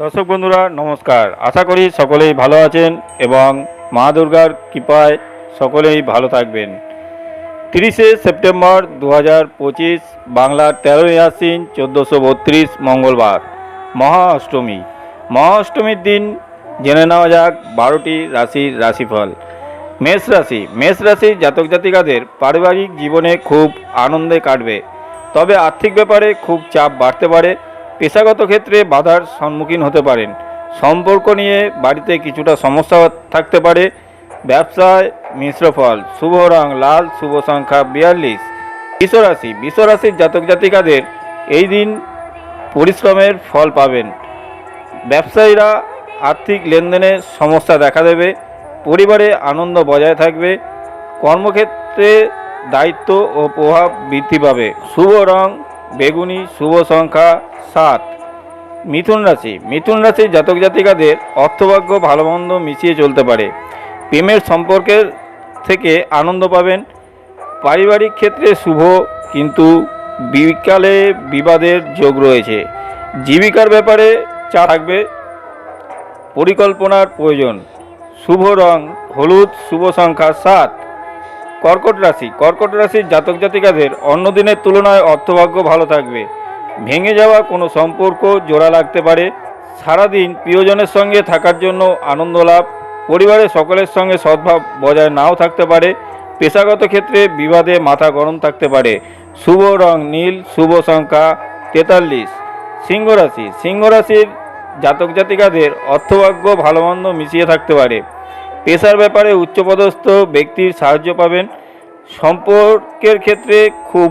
দর্শক বন্ধুরা, নমস্কার। আশা করি সকলেই ভালো আছেন এবং মা দুর্গার কৃপায় সকলেই ভালো থাকবেন। তিরিশে সেপ্টেম্বর দু হাজার পঁচিশ, বাংলার তেরোই আশ্বিন, চোদ্দোশো বত্রিশ, মঙ্গলবার মহা অষ্টমী মহা অষ্টমীর দিন জেনে নেওয়া যাক বারোটি রাশির রাশিফল। মেষ রাশি। মেষ রাশির জাতক জাতিকাদের পারিবারিক জীবনে খুব আনন্দে কাটবে। তবে আর্থিক ব্যাপারে খুব চাপ বাড়তে পারে। পেশাগত ক্ষেত্রে বাধার সম্মুখীন হতে পারেন। সম্পর্ক নিয়ে বাড়িতে কিছুটা সমস্যা থাকতে পারে। ব্যবসায় মিশ্র ফল, শুভ রং, লাল, শুভ সংখ্যা বিয়াল্লিশ। বিশ্বরাশি, বিশ্বরাশির জাতক জাতিকাদের এই দিন পরিশ্রমের ফল পাবেন। ব্যবসায়ীরা আর্থিক লেনদেনে সমস্যা দেখা দেবে। পরিবারে আনন্দ বজায় থাকবে। কর্মক্ষেত্রে দায়িত্ব ও প্রভাব বৃদ্ধি পাবে। শুভ রং বেগুনি শুভ সংখ্যা সাত। মিথুন রাশি। মিথুন রাশির জাতক জাতিকাদের অর্থভাগ্য ভালো মন্দ মিশিয়ে চলতে পারে। প্রেমের সম্পর্কের থেকে আনন্দ পাবেন। পারিবারিক ক্ষেত্রে শুভ, কিন্তু বিকালে বিবাদের যোগ রয়েছে। জীবিকার ব্যাপারে চা থাকবে। পরিকল্পনার প্রয়োজন। শুভ রং, হলুদ, শুভ সংখ্যা সাত। কর্কট রাশি। কর্কট রাশির জাতক জাতিকাদের অন্য দিনের তুলনায় অর্থভাগ্য ভালো থাকবে। ভেঙে যাওয়া কোনো সম্পর্ক জোড়া লাগতে পারে। সারাদিন প্রিয়জনের সঙ্গে থাকার জন্য আনন্দ লাভ, পরিবারের সকলের সঙ্গে সদ্ভাব বজায় নাও থাকতে পারে। পেশাগত ক্ষেত্রে বিবাদে মাথা গরম থাকতে পারে। শুভ রং নীল, শুভ সংখ্যা তেতাল্লিশ। সিংহ রাশি। সিংহ রাশির জাতক জাতিকাদের অর্থভাগ্য ভালো মন্দ মিশিয়ে থাকতে পারে। পেশার ব্যাপারে উচ্চপদস্থ ব্যক্তির সাহায্য পাবেন। সম্পর্কের ক্ষেত্রে খুব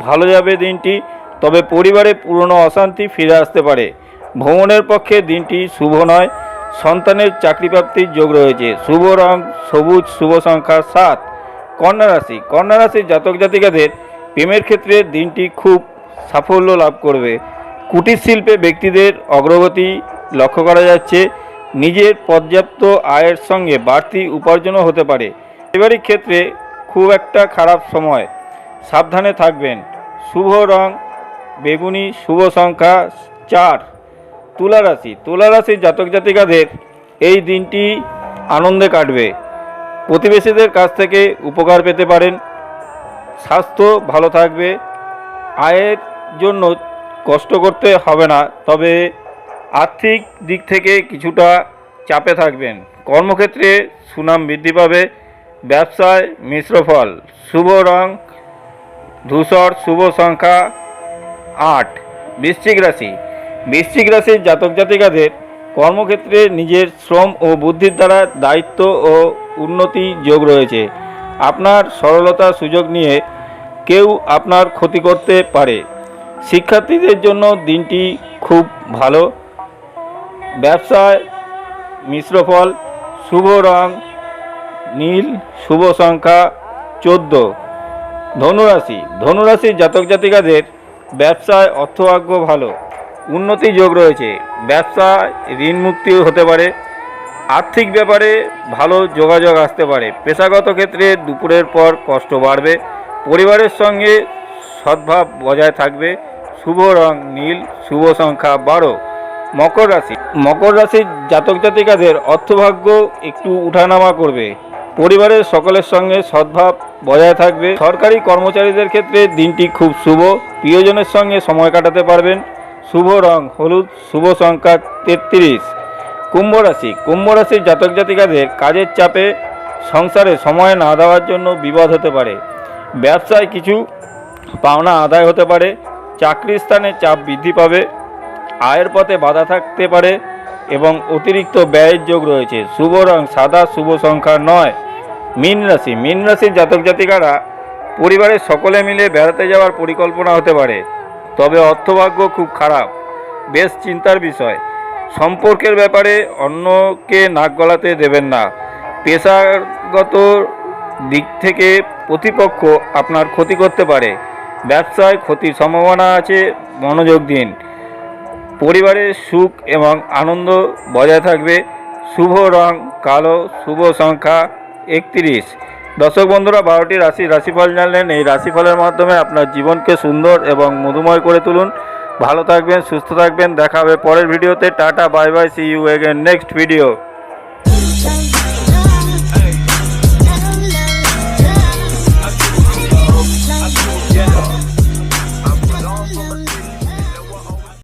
ভালো যাবে দিনটি, তবে পরিবারে পুরনো অশান্তি ফিরে আসতে পারে। ভ্রমণের পক্ষে দিনটি শুভ নয়, সন্তানের চাকরি প্রাপ্তির যোগ রয়েছে। শুভ রং, সবুজ, শুভ সংখ্যা সাত। কন্যা রাশি, কন্যা রাশির জাতক জাতিকাদের প্রেমের ক্ষেত্রে দিনটি খুব সাফল্য লাভ করবে। কুটির শিল্পে ব্যক্তিদের অগ্রগতি লক্ষ্য করা যাচ্ছে। নিজের পর্যাপ্ত আয়ের সঙ্গে বাড়তি উপার্জনও হতে পারে। পারিবারিক ক্ষেত্রে খুব একটা খারাপ সময়। সাবধানে থাকবেন। শুভ রং, বেগুনি, শুভ সংখ্যা চার। তুলা রাশি। তুলা রাশির জাতক জাতিকাদের এই দিনটি আনন্দে কাটবে। প্রতিবেশীদের কাছ থেকে উপকার পেতে পারেন। স্বাস্থ্য ভালো থাকবে। আয়ের জন্য কষ্ট করতে হবে না। তবে আর্থিক দিক থেকে কিছুটা চাপে থাকবেন। কর্মক্ষেত্রে সুনাম বৃদ্ধি পাবে। ব্যবসায় মিশ্র ফল। শুভ রং, ধূসর, শুভ সংখ্যা আট। বৃশ্চিক রাশি। বৃশ্চিক রাশির জাতক জাতিকাদের কর্মক্ষেত্রে নিজের শ্রম ও বুদ্ধির দ্বারা দায়িত্ব ও উন্নতি যোগ রয়েছে। আপনার সরলতা সুযোগ নিয়ে কেউ আপনার ক্ষতি করতে পারে। শিক্ষার্থীদের জন্য দিনটি খুব ভালো। ব্যবসায় মিশ্র ফল, শুভ রং, নীল, শুভ সংখ্যা চোদ্দ। ধনুরাশি। ধনুরাশির জাতক জাতিকাদের ব্যবসায় অর্থ অর্থভাগ্য ভালো। উন্নতি যোগ রয়েছে। ব্যবসায় ঋণ মুক্তি হতে পারে। আর্থিক ব্যাপারে ভালো যোগাযোগ আসতে পারে। পেশাগত ক্ষেত্রে দুপুরের পর কষ্ট বাড়বে। পরিবারের সঙ্গে সদ্ভাব বজায় থাকবে। শুভ রং, নীল, শুভ সংখ্যা বারো। মকর রাশি। মকর রাশির জাতক জাতিকাদের অর্থভাগ্য একটু উঠানামা করবে। পরিবারের সকলের সঙ্গে সদ্ভাব বজায় থাকবে। সরকারি কর্মচারীদের ক্ষেত্রে দিনটি খুব শুভ। প্রিয়জনের সঙ্গে সময় কাটাতে পারবেন। শুভ রং, হলুদ, শুভ সংখ্যা তেত্রিশ। কুম্ভ রাশি। কুম্ভ রাশির জাতক জাতিকাদের কাজের চাপে সংসারে সময় না দেওয়ার জন্য বিপদ হতে পারে। ব্যবসায় কিছু পাওনা আদায় হতে পারে। চাকরির স্থানে চাপ বৃদ্ধি পাবে। আয়ের পথে বাধা থাকতে পারে এবং অতিরিক্ত ব্যয়ের যোগ রয়েছে। শুভ রং সাদা, শুভ সংখ্যা নয়। মীন রাশি, মীন রাশির জাতক জাতিকারা পরিবারের সকলে মিলে বেড়াতে যাওয়ার পরিকল্পনা হতে পারে। তবে অর্থভাগ্য খুব খারাপ। বেশ চিন্তার বিষয়। সম্পর্কের ব্যাপারে অন্যকে নাক গলাতে দেবেন না। পেশাগত দিক থেকে প্রতিপক্ষ আপনার ক্ষতি করতে পারে। ব্যবসায় ক্ষতির সম্ভাবনা আছে। মনোযোগ দিন। পরিবারের সুখ এবং আনন্দ বজায় থাকবে। শুভ রং, কালো, শুভ সংখ্যা একত্রিশ। দর্শক বন্ধুরা, বারোটি রাশি রাশিফল জানলেন। এই রাশিফলের মাধ্যমে আপনার জীবনকে সুন্দর এবং মধুময় করে তুলুন। ভালো থাকবেন, সুস্থ থাকবেন। দেখা হবে পরের ভিডিওতে। Tata, bye bye see you again next video